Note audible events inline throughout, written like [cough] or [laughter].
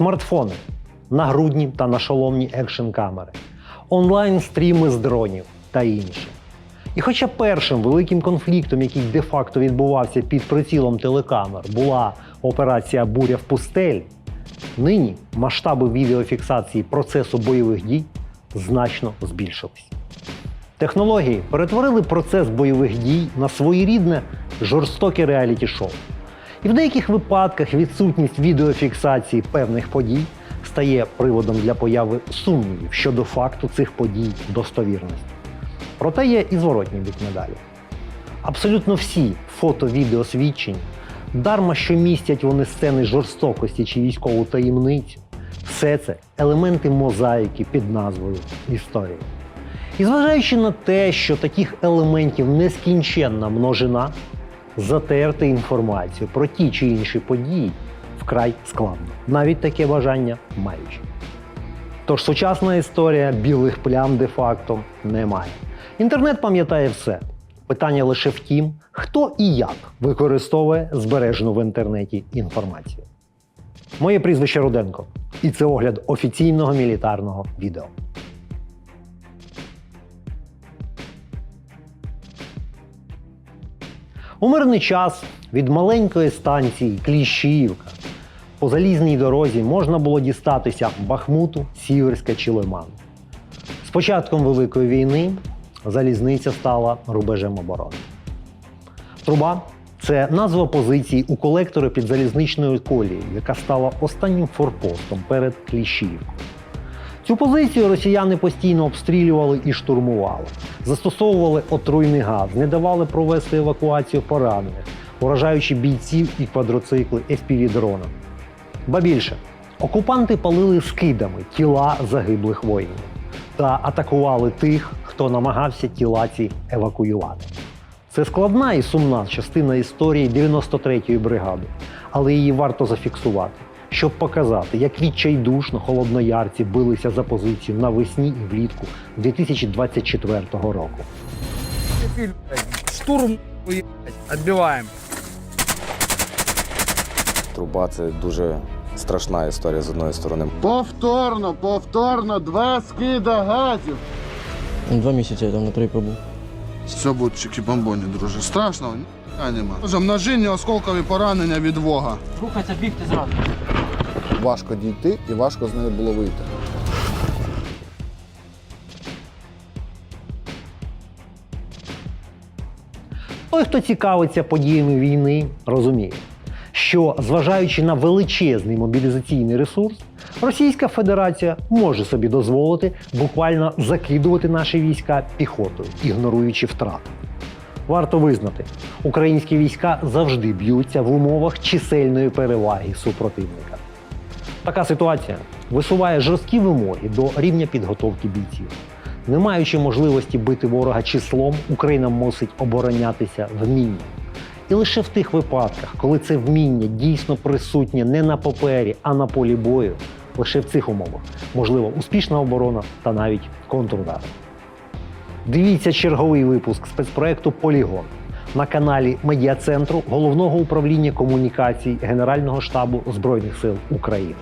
смартфони, нагрудні та нашоломні екшн камери, онлайн-стріми з дронів та інше. І хоча першим великим конфліктом, який де-факто відбувався під прицілом телекамер, була операція Буря в пустелі, нині масштаби відеофіксації процесу бойових дій значно збільшились. Технології перетворили процес бойових дій на своєрідне жорстоке реаліті-шоу. І в деяких випадках відсутність відеофіксації певних подій стає приводом для появи сумнівів щодо факту цих подій достовірності. Проте є і зворотній бік медалі. Абсолютно всі фото-відео свідчення, дарма що містять вони сцени жорстокості чи військову таємницю, все це елементи мозаїки під назвою Історія. І зважаючи на те, що таких елементів нескінченна множина, затерти інформацію про ті чи інші події вкрай складно, навіть таке бажання маючи. Тож сучасна історія білих плям де-факто немає. Інтернет пам'ятає все. Питання лише в тім, хто і як використовує збережену в інтернеті інформацію. Моє прізвище Руденко, і це огляд офіційного мілітарного відео. У мирний час від маленької станції Кліщіївка по залізній дорозі можна було дістатися Бахмуту, Сіверська чи Лиман. З початком Великої війни залізниця стала рубежем оборони. Труба це назва позиції у колектори під залізничною колією, яка стала останнім форпостом перед Кліщіївкою. Цю позицію росіяни постійно обстрілювали і штурмували, застосовували отруйний газ, не давали провести евакуацію поранених, уражаючи бійців і квадроцикли fpv дронами. Ба більше, окупанти палили скидами тіла загиблих воїнів та атакували тих, хто намагався тіла ці евакуювати. Це складна і сумна частина історії 93-ї бригади, але її варто зафіксувати, щоб показати, як відчайдушно холодноярці билися за позицію навесні і влітку 2024 року. Штурм, отбиваем. Труба це дуже страшна історія з одної сторони. Повторно, повторно, два скида газів. Два місяці я там на три пробув. Все буде чики бомбоні, друже. Страшного ніхуя нема. Множинні осколкові поранення від вога. Рухаться бігти зразу. важко дійти і важко з неї було вийти. Той, хто цікавиться подіями війни, розуміє, що зважаючи на величезний мобілізаційний ресурс, Російська Федерація може собі дозволити буквально закидувати наші війська піхотою, ігноруючи втрати. Варто визнати, українські війська завжди б'ються в умовах чисельної переваги супротивника. Така ситуація висуває жорсткі вимоги до рівня підготовки бійців. Не маючи можливості бити ворога числом, Україна мусить оборонятися вмінням. І лише в тих випадках, коли це вміння дійсно присутнє не на папері, а на полі бою, лише в цих умовах можлива успішна оборона та навіть контрудар. Дивіться черговий випуск спецпроекту Полігон на каналі Медіа-центру Головного управління комунікацій Генерального штабу Збройних сил України.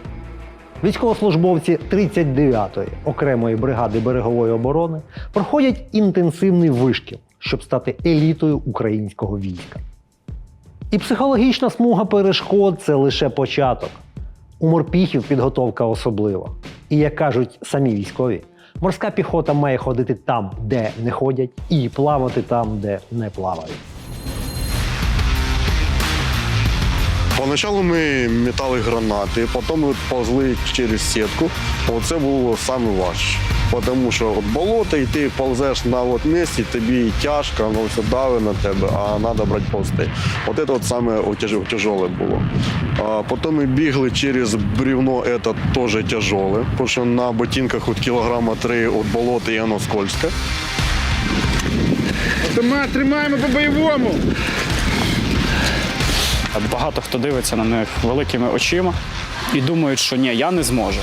Військовослужбовці 39-ї окремої бригади берегової оборони проходять інтенсивний вишкіл, щоб стати елітою українського війська. І психологічна смуга перешкод це лише початок. У морпіхів підготовка особлива. І як кажуть самі військові, морська піхота має ходити там, де не ходять, і плавати там, де не плавають. Поначалу ми метали гранати, потім повзли через сітку. Оце було саме важче. Тому що от болото, і ти повзеш на от місці, тобі тяжко, воно все давить на тебе, а треба брати повзти. От це от саме було. Потім ми бігли через бревно, це теж тяжеле, тому що на ботинках от кілограма три от болота і воно скользке. Тримаємо по бойовому. Багато хто дивиться на них великими очима і думають, що ні, я не зможу.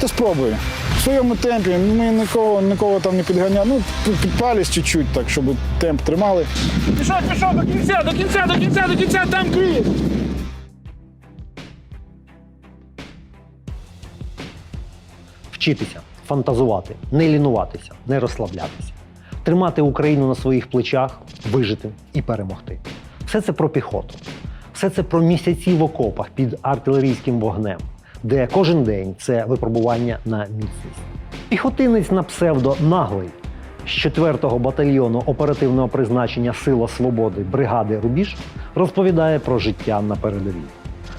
Ти спробуй. в своєму темпі. Ми нікого, нікого там не підганяли. Ну, під- підпались чуть-чуть, так, щоб темп тримали. Пішов, пішов, до кінця, до кінця, до кінця, до кінця, там Київ. Вчитися, фантазувати, не лінуватися, не розслаблятися, тримати Україну на своїх плечах, вижити і перемогти. Все це про піхоту. Все це про місяці в окопах під артилерійським вогнем, де кожен день це випробування на міцність. Піхотинець на псевдо наглий з 4-го батальйону оперативного призначення Сила Свободи бригади Рубіж розповідає про життя на передовій.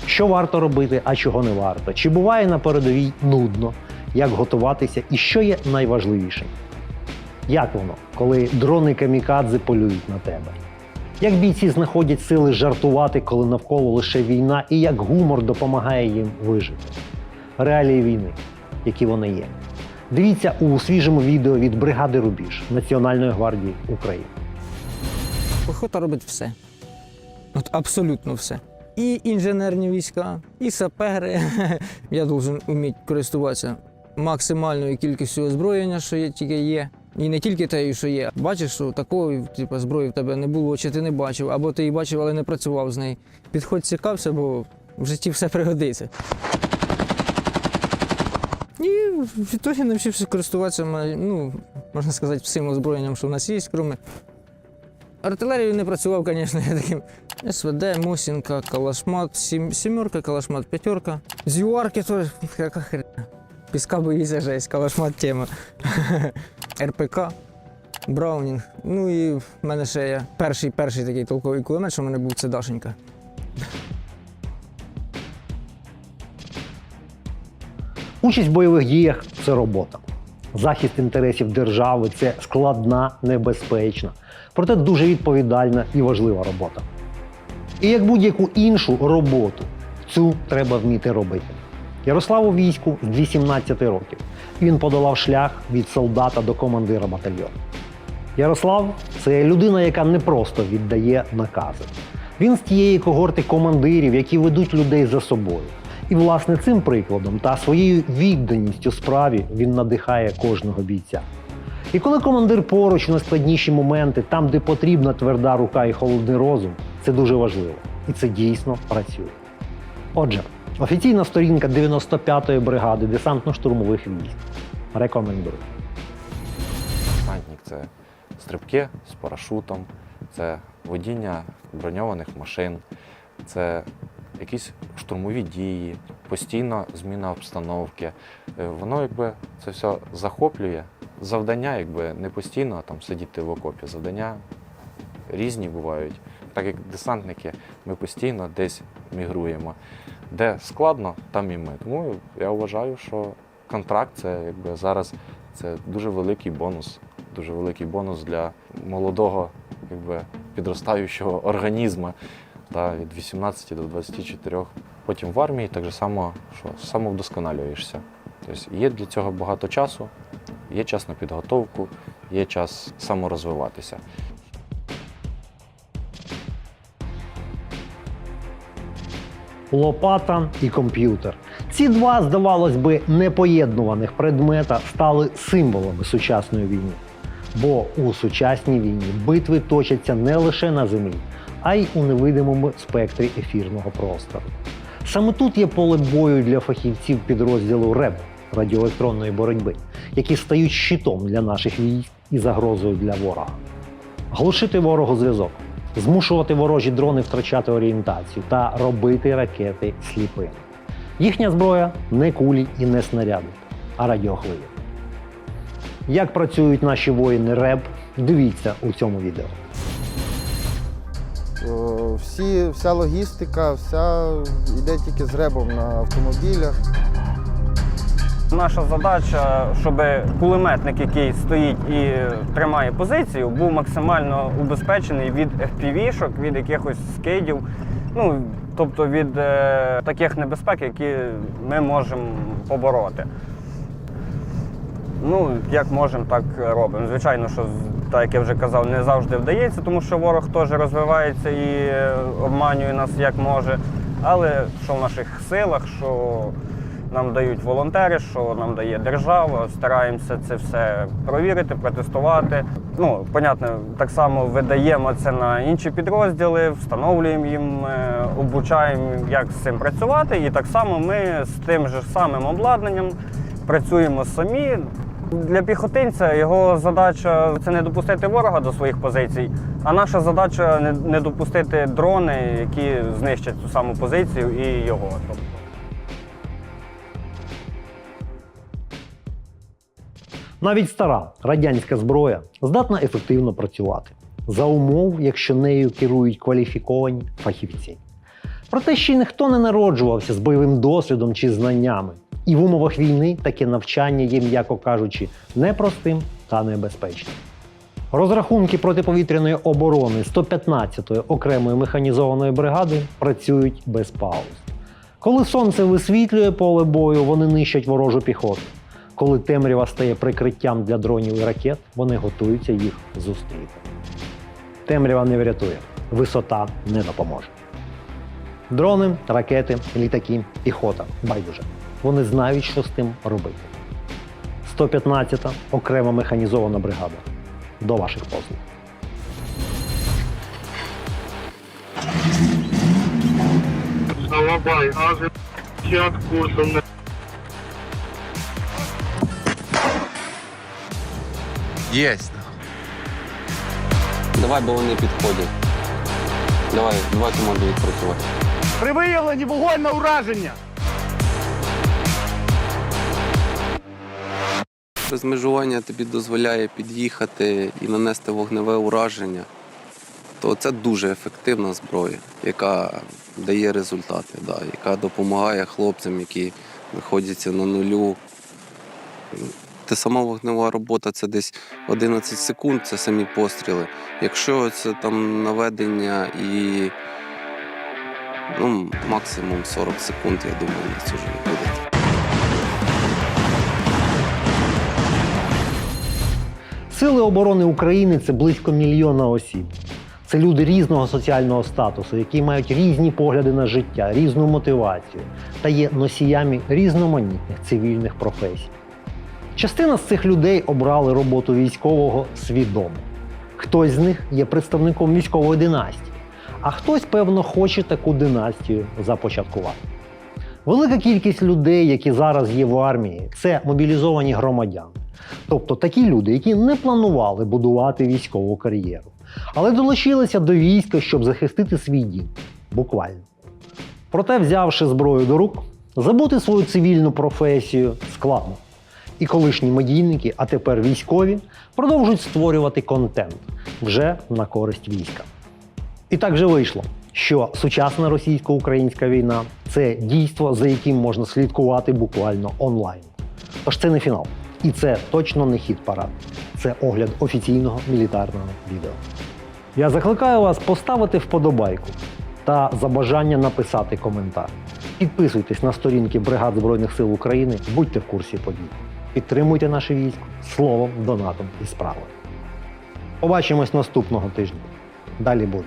Що варто робити, а чого не варто? Чи буває на передовій нудно, як готуватися і що є найважливішим? Як воно, коли дрони камікадзе полюють на тебе? Як бійці знаходять сили жартувати, коли навколо лише війна, і як гумор допомагає їм вижити? Реалії війни, які вони є. Дивіться у свіжому відео від бригади Рубіж Національної гвардії України. Піхота робить все. От абсолютно все. І інженерні війська, і сапери. [laughs] Я должен вміти користуватися максимальною кількістю озброєння, що тільки є. І не тільки те, що є. Бачиш, що такої типу, зброї в тебе не було, чи ти не бачив, або ти її бачив, але не працював з нею. Підходь цікався, бо в житті все пригодиться. І відтоді навчився користуватися, ну, можна сказати, всім озброєнням, що в нас є, крім Артилерію не працював, звісно, я таким. СВД, Мосінка, Калашмат, сім, сімерка, Калашмат, п'ятерка. З ЮАРки теж яка хрена. Піска боїться жесть, Калашмат тема. [laughs] РПК, Браунінг. Ну і в мене ще є перший перший такий толковий кулемет, що в мене був це Дашенька. Участь в бойових діях це робота. Захист інтересів держави це складна, небезпечна, проте дуже відповідальна і важлива робота. І як будь-яку іншу роботу, цю треба вміти робити. Ярослав у війську з 18 років. Він подолав шлях від солдата до командира батальйону. Ярослав це людина, яка не просто віддає накази. Він з тієї когорти командирів, які ведуть людей за собою. І, власне, цим прикладом та своєю відданістю справі він надихає кожного бійця. І коли командир поруч у найскладніші моменти, там, де потрібна тверда рука і холодний розум, це дуже важливо. І це дійсно працює. Отже, офіційна сторінка 95-ї бригади десантно-штурмових військ. Рекомендую. Десантник це стрибки з парашутом, це водіння броньованих машин, це якісь штурмові дії, постійна зміна обстановки. Е, Воно якби це все захоплює. Завдання якби не постійно там сидіти в окопі. Завдання різні бувають. Так як десантники, ми постійно десь мігруємо. Де складно, там і ми. Тому я вважаю, що контракт це якби зараз це дуже великий бонус. Дуже великий бонус для молодого якби, підростаючого організму та, від 18 до 24. Потім в армії так же само, що самовдосконалюєшся. Тобто є для цього багато часу, є час на підготовку, є час саморозвиватися. Лопата і комп'ютер. Ці два, здавалось би, непоєднуваних предмета стали символами сучасної війни. Бо у сучасній війні битви точаться не лише на землі, а й у невидимому спектрі ефірного простору. Саме тут є поле бою для фахівців підрозділу РЕБ радіоелектронної боротьби, які стають щитом для наших військ і загрозою для ворога. Глушити ворогу зв'язок, змушувати ворожі дрони втрачати орієнтацію та робити ракети сліпими. Їхня зброя не кулі і не снаряди, а радіохвилі. Як працюють наші воїни РЕБ, дивіться у цьому відео. Е, Всі, вся логістика, вся йде тільки з ребом на автомобілях. Наша задача, щоб кулеметник, який стоїть і тримає позицію, був максимально убезпечений від FPV-шок, від якихось скидів, ну тобто від е, таких небезпек, які ми можемо побороти. Ну, як можемо, так робимо. Звичайно, що так як я вже казав, не завжди вдається, тому що ворог теж розвивається і е, обманює нас як може. Але що в наших силах, що нам дають волонтери, що нам дає держава. Стараємося це все провірити, протестувати. Ну, понятно, так само видаємо це на інші підрозділи, встановлюємо їм, е, обучаємо, як з цим працювати. І так само ми з тим же самим обладнанням працюємо самі. Для піхотинця його задача це не допустити ворога до своїх позицій, а наша задача не, допустити дрони, які знищать цю саму позицію і його. Навіть стара радянська зброя здатна ефективно працювати за умов, якщо нею керують кваліфіковані фахівці. Проте ще ніхто не народжувався з бойовим досвідом чи знаннями. І в умовах війни таке навчання є, м'яко кажучи, непростим та небезпечним. Розрахунки протиповітряної оборони 115-ї окремої механізованої бригади працюють без пауз. Коли сонце висвітлює поле бою, вони нищать ворожу піхоту. Коли темрява стає прикриттям для дронів і ракет, вони готуються їх зустріти. Темрява не врятує, висота не допоможе. Дрони, ракети, літаки, піхота байдуже. Вони знають, що з тим робити. 115-та окрема механізована бригада. До ваших послуг. Єсть. Давай, бо вони підходять. Давай, давай команду відпрацювати. При виявленні вогонь на ураження. Розмежування тобі дозволяє під'їхати і нанести вогневе ураження. То це дуже ефективна зброя, яка дає результати, да, яка допомагає хлопцям, які знаходяться на нулю. Те сама вогнева робота це десь 11 секунд, це самі постріли. Якщо це там наведення і ну, максимум 40 секунд, я думаю, на це вже не буде. Сили оборони України це близько мільйона осіб. Це люди різного соціального статусу, які мають різні погляди на життя, різну мотивацію та є носіями різноманітних цивільних професій. Частина з цих людей обрали роботу військового свідомо. Хтось з них є представником військової династії, а хтось, певно, хоче таку династію започаткувати. Велика кількість людей, які зараз є в армії, це мобілізовані громадяни. Тобто такі люди, які не планували будувати військову кар'єру, але долучилися до війська, щоб захистити свій дім. Буквально. Проте, взявши зброю до рук, забути свою цивільну професію складно. І колишні медійники, а тепер військові, продовжують створювати контент вже на користь війська. І так же вийшло, що сучасна російсько-українська війна це дійство, за яким можна слідкувати буквально онлайн. Тож це не фінал. І це точно не хід парад. Це огляд офіційного мілітарного відео. Я закликаю вас поставити вподобайку та за бажання написати коментар. Підписуйтесь на сторінки бригад Збройних сил України, будьте в курсі подій. Підтримуйте наше військо словом, донатом і справою. Побачимось наступного тижня. Далі буде.